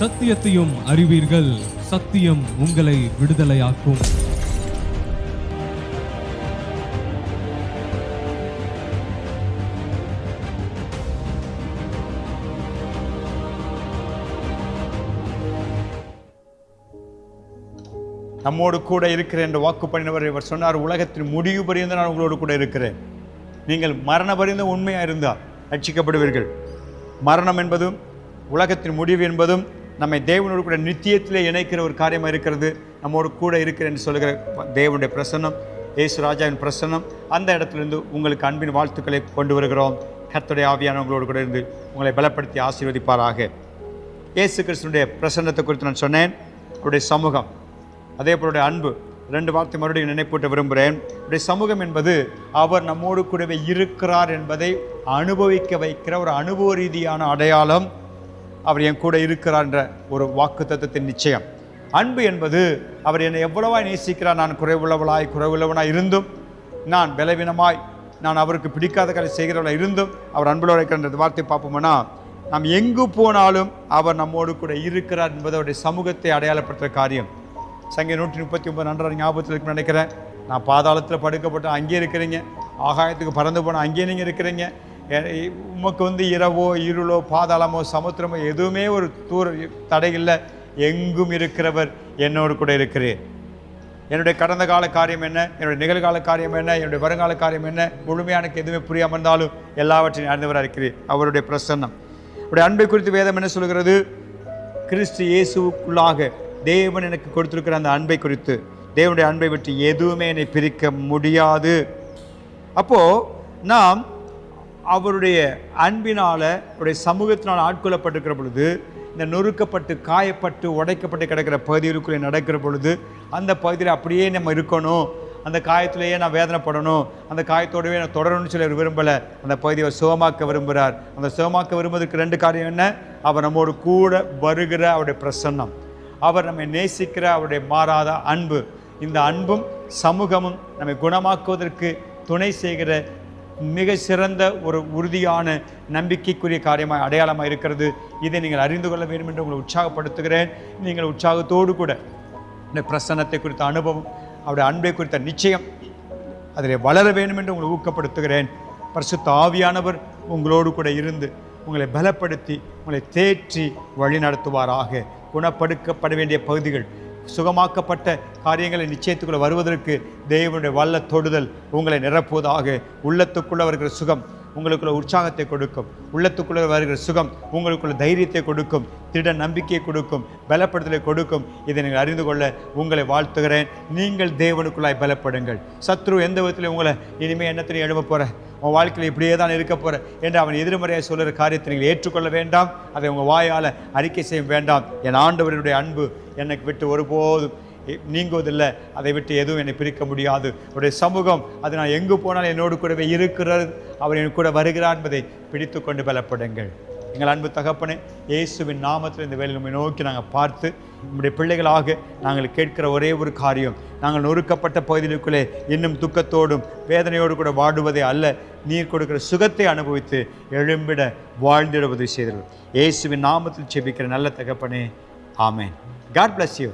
சத்தியத்தையும் அறிவீர்கள். சத்தியம் உங்களை விடுதலையாக்கும். நம்மோடு கூட இருக்கிறேன் என்று வாக்கு பண்ணினவர் இவர் சொன்னார் உலகத்தின் முடிவு பரியந்த நான் உங்களோடு கூட இருக்கிறேன். நீங்கள் மரண பரிந்த உண்மையாக இருந்தால் ரட்சிக்கப்படுவீர்கள். மரணம் என்பதும் உலகத்தின் முடிவு என்பதும் நம்மை தேவனோடு கூட நித்தியத்திலே இணைக்கிற ஒரு காரியமாக இருக்கிறது. நம்மோடு கூட இருக்கிறேன் என்று சொல்லுகிற தேவனுடைய பிரசன்னம் இயேசு ராஜாவின் பிரசன்னம் அந்த இடத்துலேருந்து உங்களுக்கு அன்பின் வாழ்த்துக்களை கொண்டு வருகிறோம். கத்துடைய ஆவியானவங்களோடு கூட இருந்து உங்களை பலப்படுத்தி ஆசீர்வதிப்பாராக. இயேசு கிறிஸ்தனுடைய பிரசன்னத்தை குறித்து நான் சொன்னேன். அவருடைய சமூகம் அதே போலுடைய அன்பு ரெண்டு வார்த்தை மறுபடியும் நினைப்பூட்ட விரும்புகிறேன். அவருடைய சமூகம் என்பது அவர் நம்மோடு கூடவே இருக்கிறார் என்பதை அனுபவிக்க வைக்கிற ஒரு அனுபவ ரீதியான அடையாளம். அவர் என் கூட இருக்கிறான்ற ஒரு வாக்கு தத்துவத்தின் நிச்சயம். அன்பு என்பது அவர் என்னை எவ்வளவாய் நேசிக்கிறார் நான் குறைவுள்ளவளாய் குறைவுள்ளவனாய் இருந்தும் நான் பலவீனமாய் நான் அவருக்கு பிடிக்காத கலை செய்கிறவளாக இருந்தும் அவர் அன்புள்ள இருக்கிற வார்த்தை பார்ப்போம்னா நாம் எங்கு போனாலும் அவர் நம்மோடு கூட இருக்கிறார் என்பது அவருடைய சமூகத்தை அடையாளப்படுத்துகிற காரியம். சங்க நூற்றி முப்பத்தி ஒன்பது நன்றாக ஞாபகத்தில் இருக்குன்னு நினைக்கிறேன். நான் பாதாளத்தில் படுக்கப்பட்டேன் அங்கேயே இருக்கிறீங்க. ஆகாயத்துக்கு பறந்து போனால் அங்கேயே நீங்கள் இருக்கிறீங்க. உமக்கு வந்து இரவோ இருளோ பாதாளமோ சமுத்திரமோ எதுவுமே ஒரு தூர தடை இல்லை. எங்கும் இருக்கிறவர் என்னோடு கூட இருக்கிறேன் என்னுடைய கடந்த கால காரியம் என்ன? என்னுடைய நிகழ்கால காரியம் என்ன? என்னுடைய வருங்கால காரியம் என்ன? முழுமையாக எனக்கு எதுவுமே புரியாமல் இருந்தாலும் எல்லாவற்றையும் அறிந்தவராக இருக்கிறேன் அவருடைய பிரசன்னம். அவருடைய அன்பை குறித்து வேதம் என்ன சொல்கிறது கிறிஸ்து இயேசுவுக்குள்ளாக தேவன் எனக்கு கொடுத்துருக்கிற அந்த அன்பை குறித்து தேவனுடைய அன்பை விட்டு எதுவுமே என்னை பிரிக்க முடியாது. அப்போது நாம் அவருடைய அன்பினால் அவருடைய சமூகத்தினால் ஆட்கொள்ளப்பட்டிருக்கிற பொழுது இந்த நொறுக்கப்பட்டு காயப்பட்டு உடைக்கப்பட்டு கிடக்கிற பகுதிகளுக்குள்ளே நடக்கிற பொழுது அந்த பகுதியில் அப்படியே நம்ம இருக்கணும். அந்த காயத்திலேயே நான் வேதனைப்படணும். அந்த காயத்தோடவே நான் தொடரணும்னு சொல்லி அவர் விரும்பலை. அந்த பகுதியை சுகமாக்க விரும்புகிறார் அந்த சுகமாக்க விரும்புவதற்கு ரெண்டு காரியம் என்ன? அவர் நம்மோடு கூட வருகிற அவருடைய பிரசன்னம். அவர் நம்மை நேசிக்கிற அவருடைய மாறாத அன்பு. இந்த அன்பும் சமூகமும் நம்மை குணமாக்குவதற்கு துணை செய்கிற மிக சிறந்த ஒரு உறுதியான நம்பிக்கைக்குரிய காரியமாக அடையாளமாக இருக்கிறது. இதை நீங்கள் அறிந்து கொள்ள வேண்டும் என்று உங்களை உற்சாகப்படுத்துகிறேன். நீங்கள் உற்சாகத்தோடு கூட இந்த பிரசன்னத்தை குறித்த அனுபவம் அவருடைய அன்பை குறித்த நிச்சயம் அதில் வளர வேண்டும் என்று உங்களை ஊக்கப்படுத்துகிறேன். பரிசுத்த ஆவியானவர் உங்களோடு கூட இருந்து உங்களை பலப்படுத்தி உங்களை தேற்றி வழிநடத்துவாராக. குணப்படுத்தப்பட வேண்டிய பகுதிகள் சுகமாக்கப்பட்ட காரியங்களை நிச்சயத்துக்குள்ளே வருவதற்கு தேவனுடைய வல்ல தொடுதல் உங்களை நிரப்புவதாக உள்ளத்துக்குள்ளே வருகிற சுகம் உங்களுக்குள்ள உற்சாகத்தை கொடுக்கும். உள்ளத்துக்குள்ள வருகிற சுகம் உங்களுக்குள்ள தைரியத்தை கொடுக்கும். திட நம்பிக்கையை கொடுக்கும். பலப்படுத்தலை கொடுக்கும். இதை நீங்கள் அறிந்து கொள்ள உங்களை வாழ்த்துகிறேன். நீங்கள் தேவனுக்குள்ளாய் பலப்படுங்கள். சத்ரு எந்த விதத்தில் உங்களை இனிமேல் என்னத்திலையும் எழும்ப போகிற உன் வாழ்க்கையில் இப்படியே தான் இருக்க போகிற என்று அவன் எதிர்மறையாக சொல்லுற காரியத்தை நீங்கள் ஏற்றுக்கொள்ள வேண்டாம். அதை உங்கள் வாயால் அறிக்கை செய்ய வேண்டாம். என் ஆண்டவரனுடைய அன்பு எனக்கு விட்டு ஒருபோதும் நீங்குவதில்லை. அதை விட்டு எதுவும் என்னை பிரிக்க முடியாது. அவருடைய சமூகம் அது நான் எங்கு போனாலும் என்னோடு கூடவே இருக்கிறது. அவர் என் கூட வருகிறார் என்பதை பிடித்து கொண்டு பலப்படுங்கள். எங்கள் அன்பு தகப்பனே இயேசுவின் நாமத்தில் இந்த வேலையை நம்மை நோக்கி நாங்கள் பார்த்து நம்முடைய பிள்ளைகளாக நாங்கள் கேட்கிற ஒரே ஒரு காரியம் நாங்கள் நொறுக்கப்பட்ட பகுதிகளுக்குள்ளே இன்னும் துக்கத்தோடும் வேதனையோடு கூட வாடுவதே அல்ல நீர் கொடுக்கிற சுகத்தை அனுபவித்து எழும்பிட வாழ்ந்திட உதவி செய்தீர்கள். இயேசுவின் நாமத்தில் செபிக்கிற நல்ல தகப்பனே ஆமேன். God bless you